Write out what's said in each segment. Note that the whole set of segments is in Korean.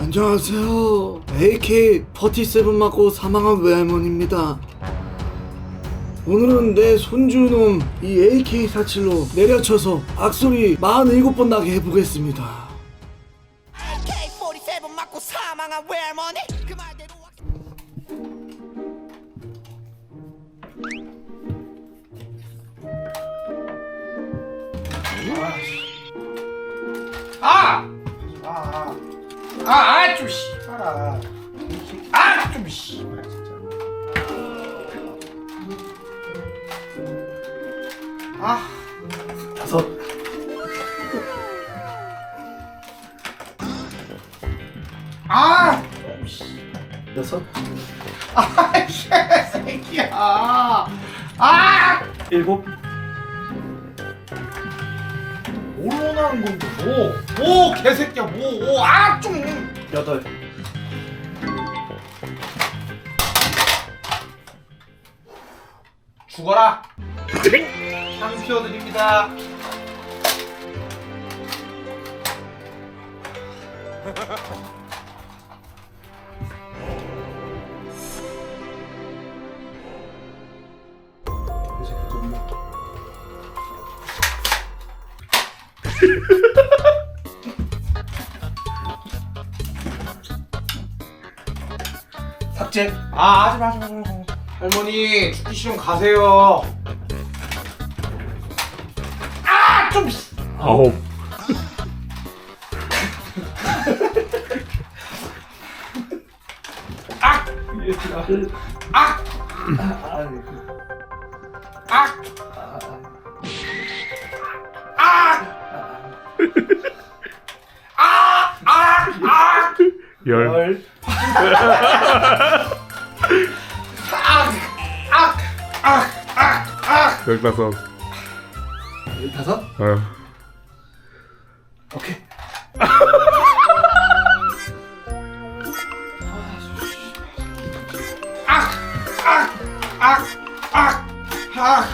안녕하세요. AK-47 맞고 사망한 외할머니입니다. 오늘은 내 손주놈 이 AK-47로 내려쳐서 악소리 47번 나게 해보겠습니다. AK-47 맞고 사망한 외할머니 그 말대로 아! 아! 아! 아! 좀 씨발아. 아! 좀 씨발 진짜. 아! 다섯. 아! 여섯. 아! 이 새끼야. 아! 일곱. 뭘 원하는 건데 뭐? 뭐 개새끼야 뭐? 뭐? 아 좀. 여덟. 죽어라. 향 피워드립니다. 삭제. 아, 하지 마, 하지 마, 하지 마. 할머니, 죽기 싫으면 가세요. 아, 좀. 씨. 아홉 아, 아, 아, 아, 열 아, 아, 아, 아. 열다섯 다섯. 어. 오케이. 아, 아, 아.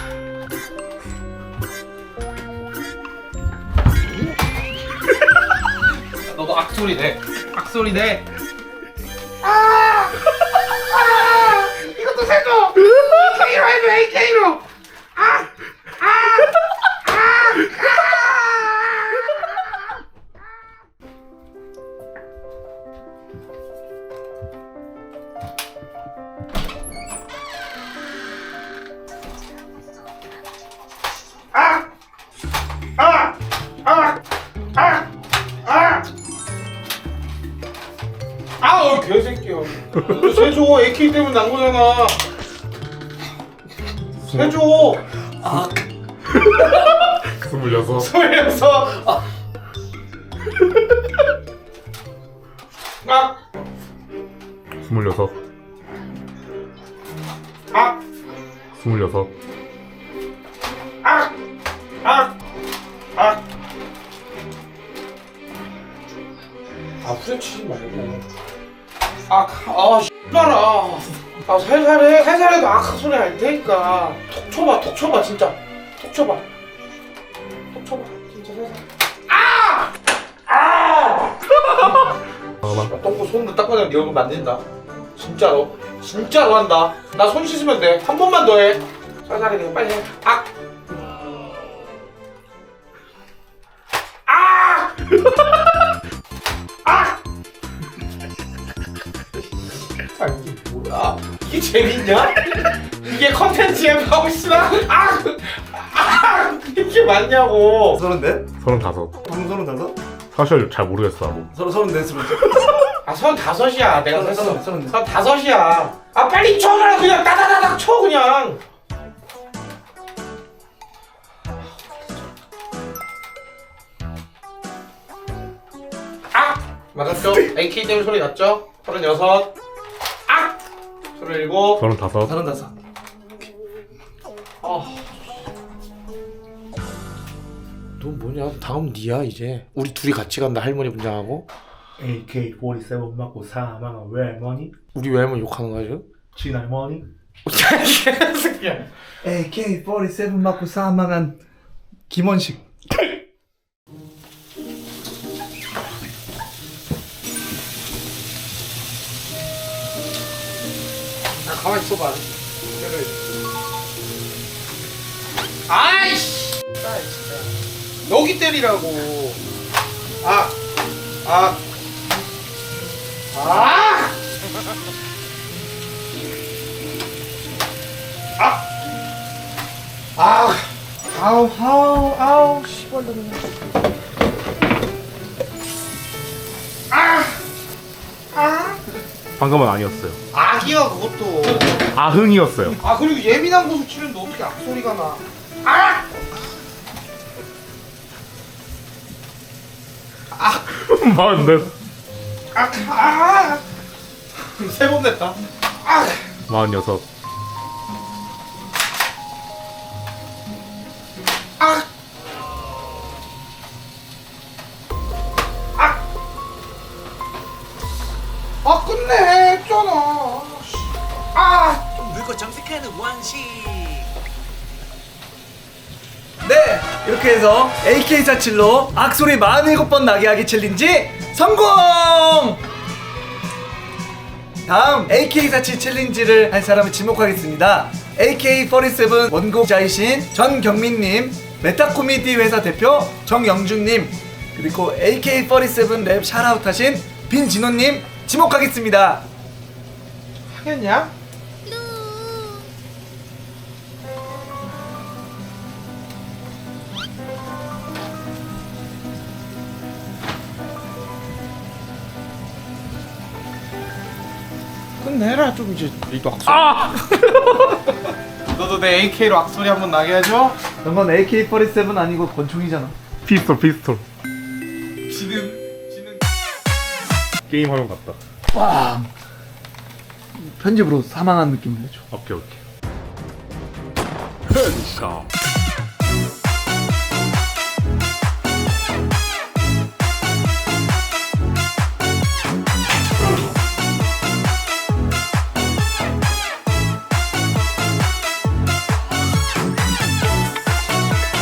너도 악소리 내. 악소리 ああーいいことせんの !AKB の AKB あああああ 아우 개새끼야. 너 세조 AK 때문에 난 거잖아. 세조. 아, 스물여섯 소리에서. 아. 아. 스물여섯 아. 스물여섯 아. 아. 아. 아 후려치지 말고. 아, 아, 씨발아. 아, 살살해. 살살해도 아까 소리 안 되니까. 톡 쳐봐, 톡 쳐봐, 진짜. 톡 쳐봐. 톡 쳐봐, 진짜 살살. 아! 아! 하나 똥꼬 손으로 닦아내면 네 얼굴 만진다. 진짜로. 진짜로 한다. 나 손 씻으면 돼. 한 번만 더 해. 살살해, 그냥 빨리 해. 아! 아! 재밌냐? 이게 컨텐츠에 나오시나? 아! 아! 이게 맞냐고! 서른 넷. 서른 다섯 방금 서른 다섯. 사실 잘 모르겠어 나도 서른 서른 넷으로. 아, 선 다섯이야. 내가 서른, 셌어. 서른, 서른. 선 다섯이야. 아, 빨리 쳐라. 그냥 따다다닥 쳐, 그냥. 아! 맞았죠? AK 때문에 소리 났죠? 서른여섯. 아! 서른일곱. 서른 다섯 서른다섯. 아. 너 뭐냐? 다음 니야, 이제. 우리 둘이 같이 간다, 할머니 분장하고. AK-47 맞고 사망한 외할머니 우리 외할머니 욕하는 거죠? 친할머니 개새끼야. AK-47 맞고 사망한 김원식. 때려야지 아이씨 아 진짜 여기 때리라고 아 아, 아! 아! 아! 아우, 아우, 아우, 씨발, 아! 아! 방금은 아니었어요. 악이야, 그것도. 아흥이었어요. 아, 그리고 예민한 곳을 치는데 어떻게 악소리가 나. 아! 아! 아! 세번 됐다. 아! 마흔여섯, 아! 아! 아, 끝내! 했잖아. 늙고 정색하는 원시 네 이렇게 해서 AK47로 악소리 47번 나게 하기 챌린지 성공! 다음 AK47 챌린지를 할 사람을 지목하겠습니다 AK47 원곡자이신 전경민님 메타코미디 회사 대표 정영준님 그리고 AK47 랩 샤라웃 하신 빈진호님 지목하겠습니다 하겠냐? 끝내라 좀 이제 이거 악소리 아! 너도 내 AK로 악소리 한번 나게 해줘 넌건 AK47 아니고 권총이잖아 피스톨, 피스톨. 지금 지금 게임 화면 같다. 와 편집으로 사망한 느낌 내줘 오케이, 오케이.